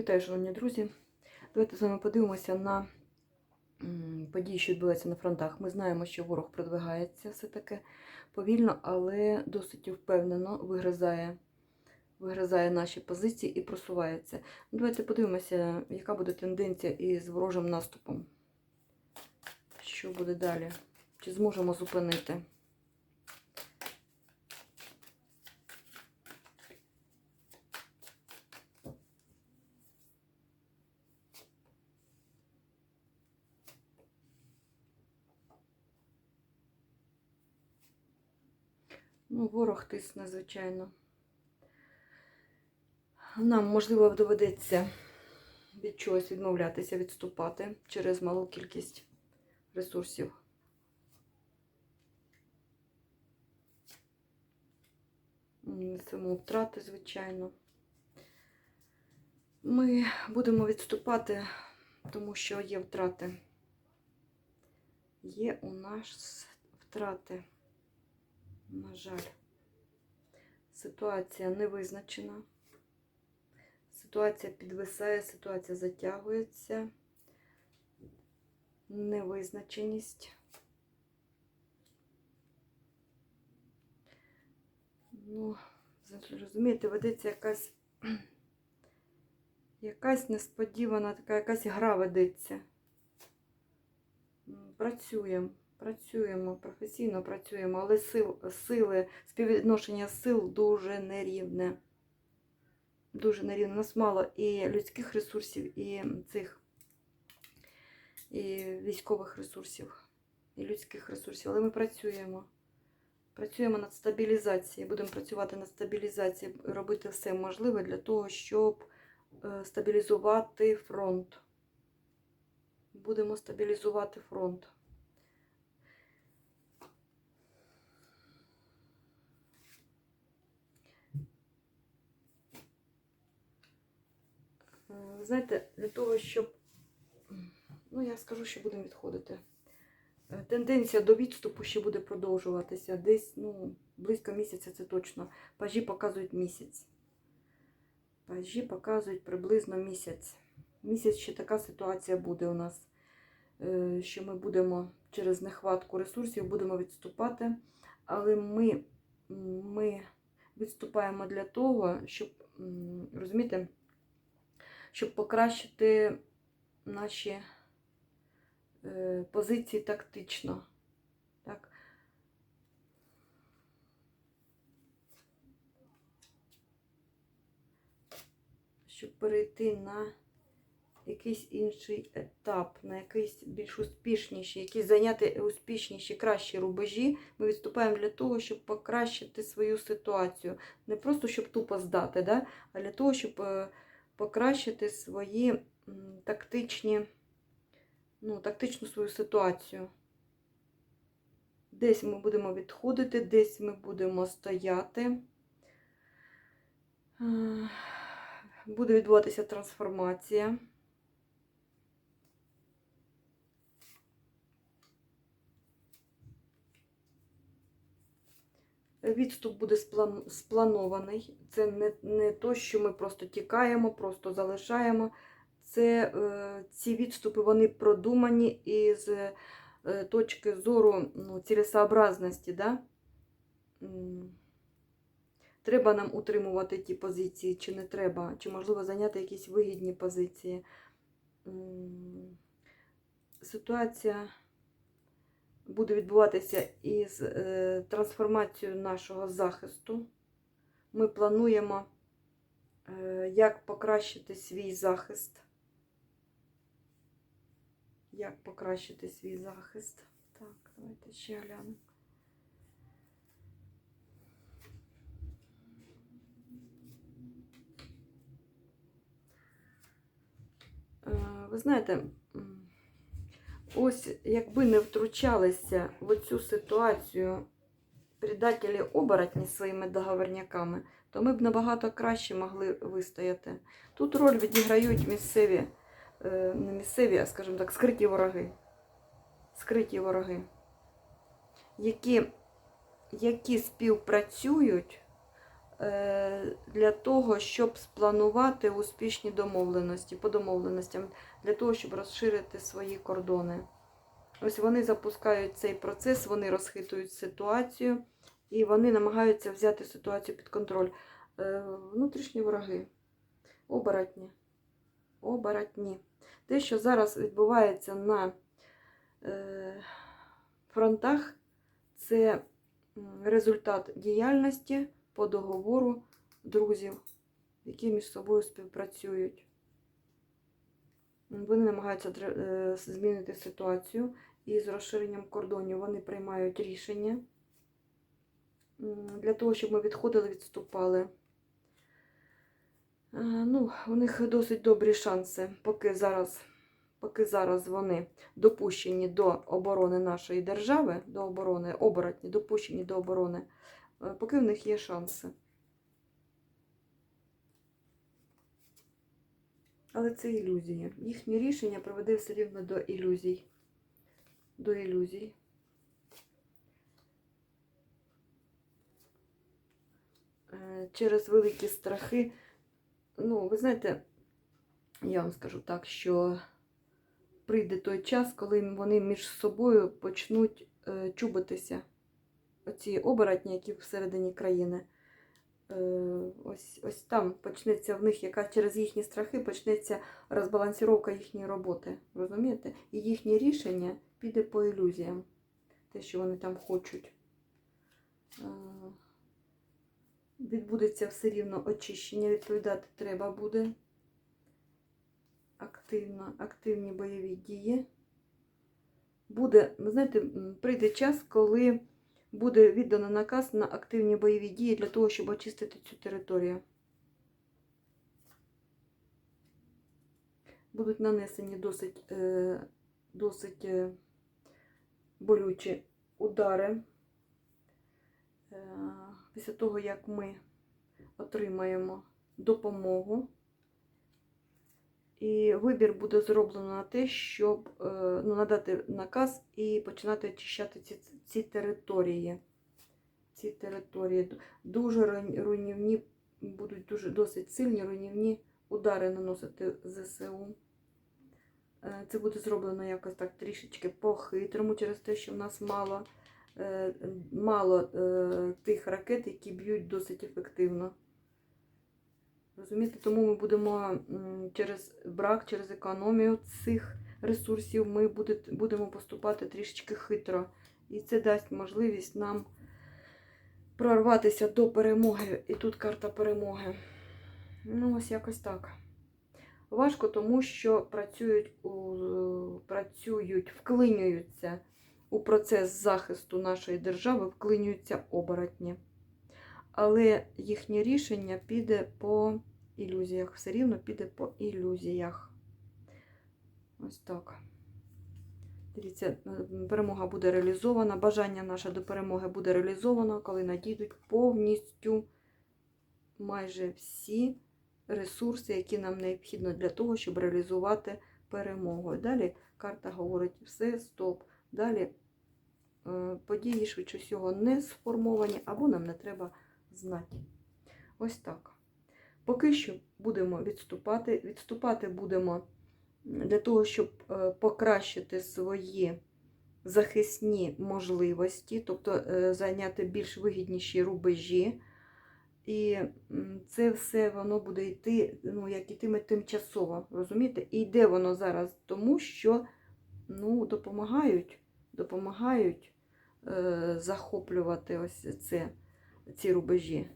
Вітаю, шановні друзі. Давайте з вами подивимося на події, що відбуваються на фронтах. Ми знаємо, що ворог продвигається все-таки повільно, але досить впевнено вигризає, вигризає наші позиції і просувається. Ну, Давайте подивимося, яка буде тенденція із ворожим наступом. Що буде далі? Чи зможемо зупинити? Ну, ворог тисне, звичайно. Нам, можливо, доведеться від чогось відмовлятися, відступати через малу кількість ресурсів. Несемо втрати, звичайно. Ми будемо відступати, тому що є втрати. Є у нас втрати. На жаль, ситуація не визначена. Ситуація підвисає, ситуація затягується. Невизначеність. Ну, розумієте, ведеться якась якась несподівана, така якась гра ведеться. Працюємо. Працюємо, професійно працюємо, але сил, сили, співвідношення сил дуже нерівне. Дуже нерівне. У нас мало і людських ресурсів, і цих і військових ресурсів, і людських ресурсів. Але ми працюємо. Працюємо над стабілізацією. Будемо працювати над стабілізацією, робити все можливе для того, щоб е, стабілізувати фронт. Будемо стабілізувати фронт. Е, Ви знаєте, для того, щоб, ну я скажу, що будемо відходити. Е, Тенденція до відступу ще буде продовжуватися. Десь, ну, близько місяця це точно. Пажі показують місяць. Пажі показують приблизно місяць. Місяць ще така ситуація буде у нас, е, що ми будемо через нехватку ресурсів будемо відступати. Але ми, ми відступаємо для того, щоб, розумієте, щоб покращити наші е, позиції тактично. Так? Щоб перейти на якийсь інший етап, на якийсь більш успішніший, якісь зайняти успішніші, кращі рубежі, ми відступаємо для того, щоб покращити свою ситуацію. Не просто щоб тупо здати, да? а для того, щоб е, покращити свої тактичні, ну, тактичну свою ситуацію. Десь ми будемо відходити, десь ми будемо стояти. Е, Буде відбуватися трансформація. Відступ буде сплан- спланований. Це не, не то, що ми просто тікаємо, просто залишаємо. Це е, ці відступи вони продумані із е, точки зору ну, цілесообразності. Да? Треба нам утримувати ті позиції, чи не треба, чи можливо зайняти якісь вигідні позиції. Ситуація буде відбуватися із е, трансформацією нашого захисту. Ми плануємо, е, як покращити свій захист. Як покращити свій захист. Так, давайте ще глянемо. Е, Ви знаєте, ось якби не втручалися в цю ситуацію предателі оборотні своїми договорняками, то ми б набагато краще могли вистояти. Тут роль відіграють місцеві, е, не місцеві, а скажімо так, скриті вороги. Скриті вороги, які, які співпрацюють для того, щоб спланувати успішні домовленості по домовленостям, для того, щоб розширити свої кордони. Ось вони запускають цей процес, вони розхитують ситуацію і вони намагаються взяти ситуацію під контроль. Е, Внутрішні вороги, оборотні. Оборотні. Те, що зараз відбувається на е, фронтах, це результат діяльності по договору друзів, які між собою співпрацюють. Вони намагаються е, змінити ситуацію і з розширенням кордонів вони приймають рішення для того, щоб ми відходили, відступали. Е, Ну, у них досить добрі шанси, поки зараз, поки зараз вони допущені до оборони нашої держави, до оборони, оборотні, допущені до оборони, поки в них є шанси. Але це ілюзія. Їхнє рішення приведе все рівно до ілюзій. До ілюзій. Е, Через великі страхи. Ну, ви знаєте, я вам скажу так, що прийде той час, коли вони між собою почнуть е, чубитися. Оці оборотні, які всередині країни. Е, ось, ось там почнеться в них, яка через їхні страхи почнеться розбалансіровка їхньої роботи. Розумієте? І їхнє рішення піде по ілюзіям. Те, що вони там хочуть. Е, Відбудеться все рівно очищення, відповідати треба буде. Активно, активні бойові дії. Буде, ви знаєте, прийде час, коли буде віддано наказ на активні бойові дії для того, щоб очистити цю територію. Будуть нанесені досить, е, досить е, болючі удари. Е, Після того, як ми отримаємо допомогу. І вибір буде зроблено на те, щоб е, ну, надати наказ і починати очищати ці, ці території. Ці території дуже руйнівні, будуть дуже досить сильні руйнівні удари наносити ЗСУ. Е, Це буде зроблено якось так трішечки по-хитрому, через те, що в нас мало, е, мало тих ракет, які б'ють досить ефективно. Розумієте, тому ми будемо через брак, через економію цих ресурсів ми будемо поступати трішечки хитро. І це дасть можливість нам прорватися до перемоги. І тут карта перемоги. Ну, ось якось так. Важко, тому що працюють, у, працюють, вклинюються у процес захисту нашої держави, вклинюються оборотні. Але їхнє рішення піде по ілюзіях. Все рівно піде по ілюзіях. Ось так. Дивіться, е, перемога буде реалізована. Бажання наше до перемоги буде реалізовано, коли надійдуть повністю майже всі ресурси, які нам необхідно для того, щоб реалізувати перемогу. Далі карта говорить все, стоп. Далі е, події, швидше всього, не сформовані, або нам не треба знати. Ось так. Поки що будемо відступати. Відступати будемо для того, щоб е, покращити свої захисні можливості, тобто е, зайняти більш вигідніші рубежі. І це все воно буде йти, ну, як ітиме тимчасово, розумієте? І йде воно зараз тому, що ну, допомагають, допомагають е, захоплювати ось це, ці рубежі.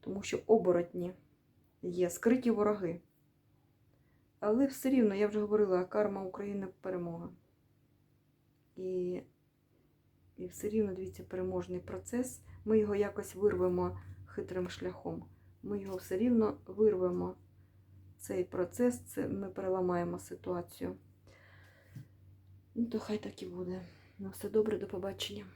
Тому що оборотні є скриті вороги. Але все рівно, я вже говорила, карма України перемога. І, і все рівно, дивіться, переможний процес. Ми його якось вирвемо хитрим шляхом. Ми його все рівно вирвемо. Цей процес, це ми переламаємо ситуацію. Ну, то хай так і буде. На все добре, до побачення.